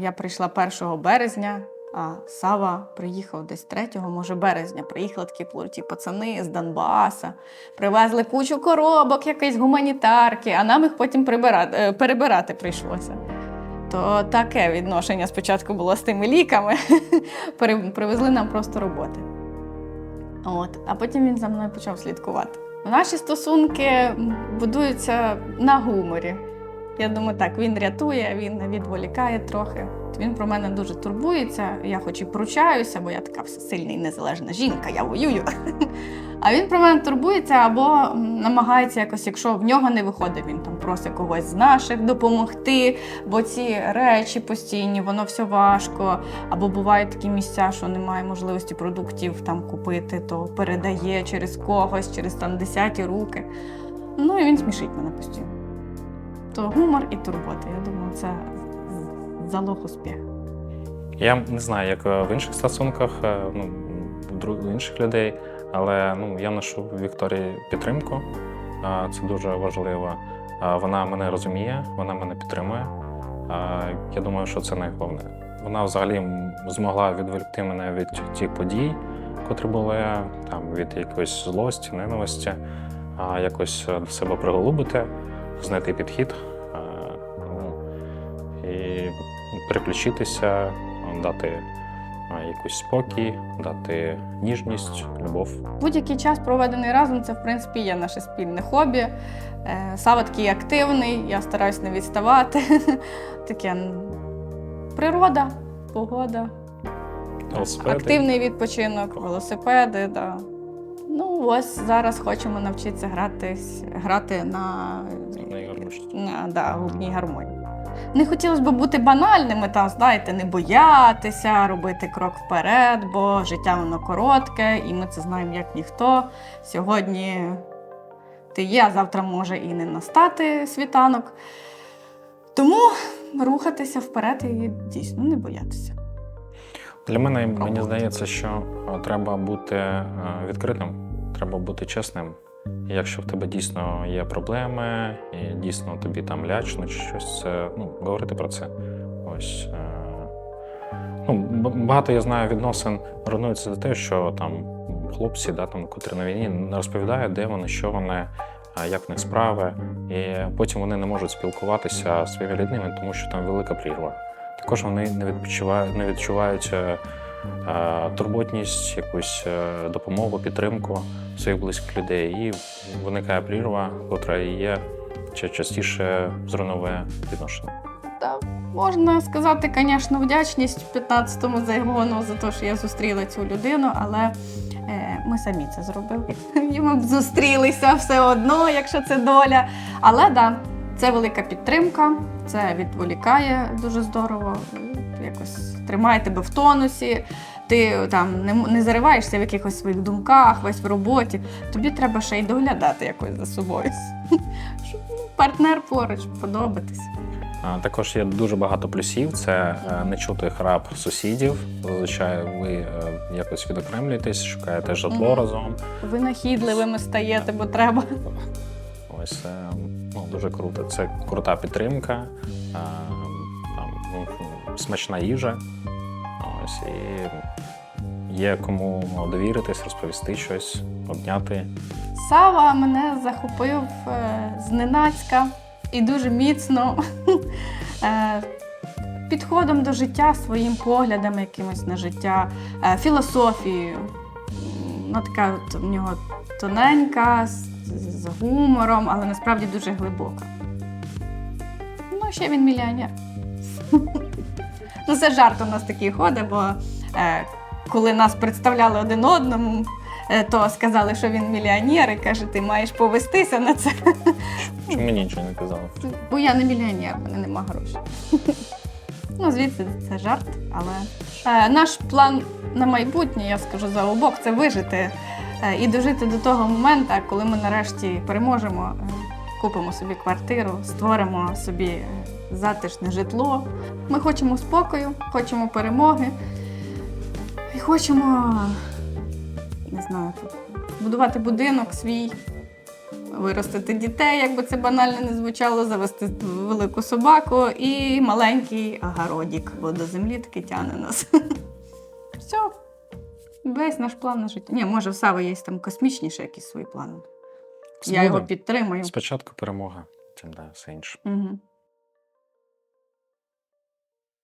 я прийшла 1 березня, а Сава приїхав десь 3, може березня. Приїхали такі плоті пацани з Донбаса, привезли кучу коробок, якоїсь гуманітарки, а нам їх потім прибирати, е, перебирати прийшлося. То таке відношення спочатку було з тими ліками. Привезли нам просто роботи. От, а потім він за мною почав слідкувати. Наші стосунки будуються на гуморі. Я думаю, так, він рятує, він відволікає трохи. Він про мене дуже турбується. Я хоч і пручаюся, бо я така сильна і незалежна жінка, я воюю. А він про мене турбується або намагається якось, якщо в нього не виходить, він там просить когось з наших допомогти, бо ці речі постійні, воно все важко. Або бувають такі місця, що немає можливості продуктів там купити, то передає через когось, через там десяті руки. Ну і він смішить мене постійно. То гумор і турбота. Я думаю, це залог успіху. Я не знаю, як е, в інших стосунках, е, ну, інших людей, але ну, я ношу Вікторії підтримку. Е, Це дуже важливо. Вона мене розуміє, вона мене підтримує. Я думаю, що це найголовне. Вона взагалі змогла відволікти мене від тих подій, котрі були, там, від якоїсь злості, ненависті, якось до себе приголубити, знайти підхід. е, ну, І переключитися, дати якийсь спокій, дати ніжність, любов. Будь-який час проведений разом, це в принципі є наше спільне хобі. Е, Сава такий активний, я стараюсь не відставати. Таке природа, погода, Велосипеди. активний відпочинок, велосипеди. Да. Ну, ось зараз хочемо навчитися гратись, грати на, На гармошці. на да, губній гармонії. Не хотілося б бути банальними, там, знаєте, не боятися, робити крок вперед, бо життя воно коротке, і ми це знаємо як ніхто. Сьогодні ти є, а завтра може і не настати світанок. Тому рухатися вперед і дійсно не боятися. Для мене мені здається, що е, треба бути е, відкритим, треба бути чесним. Якщо в тебе дійсно є проблеми, і дійсно тобі там лячно чи щось, це, ну, говорити про це. Ось. е, Ну, багато я знаю відносин руйнуються за те, що там хлопці, да, там, котрі на війні, не розповідають, де вони, що вони, як в них справи. І потім вони не можуть спілкуватися зі своїми рідними, тому що там велика прірва. Також вони не відчувають, не відчувають е, турботність, якусь е, допомогу, підтримку своїх близьких людей. І виникає прірва, котра є частіше зруйновує відношення. Та можна сказати, звісно, вдячність 15-му загону за те, що я зустріла цю людину, але е, ми самі це зробили. І ми б зустрілися все одно, якщо це доля. Але да, це велика підтримка, це відволікає дуже здорово, якось тримає тебе в тонусі. Ти там не, не зариваєшся в якихось своїх думках, весь в роботі. Тобі треба ще й доглядати якось за собою. Щоб ну, партнер поруч подобатися. А, Також є дуже багато плюсів. Це е, не чути храп сусідів. Зазвичай ви е, якось відокремлюєтесь, шукаєте житло Мгм. разом. Винахідливими стаєте, бо треба. Ось е, ну, дуже круто. Це крута підтримка, е, там, ну, смачна їжа. Ось і є кому довіритись, розповісти щось, обняти. Сава мене захопив е, зненацька і дуже міцно е, підходом до життя, своїм поглядом якимось на життя, філософією. Ну, така в нього тоненька, з, гумором, але насправді дуже глибока. Ну, ще він мільйонер. Ну, це жарт у нас такий ходить, бо е, коли нас представляли один одному, е, то сказали, що він мільйонер, і каже, ти маєш повестися на це. Чому мені нічого не казали? Бо я не мільйонер, в мене нема грошей. Ну, звідси це жарт, але е, наш план на майбутнє, я скажу за обох, це вижити і дожити до того моменту, коли ми нарешті переможемо, е, купимо собі квартиру, створимо собі е, затишне житло. Ми хочемо спокою, хочемо перемоги і хочемо, не знаю, будувати будинок свій. виростити дітей, як би це банально не звучало, завести велику собаку і маленький огородик, бо до землі таки тяне нас. Все. Весь наш план на життя. Ні, може, в Сави є там космічніші якісь свої плани. Я його підтримую. Спочатку перемога, тим да, все інше. Угу.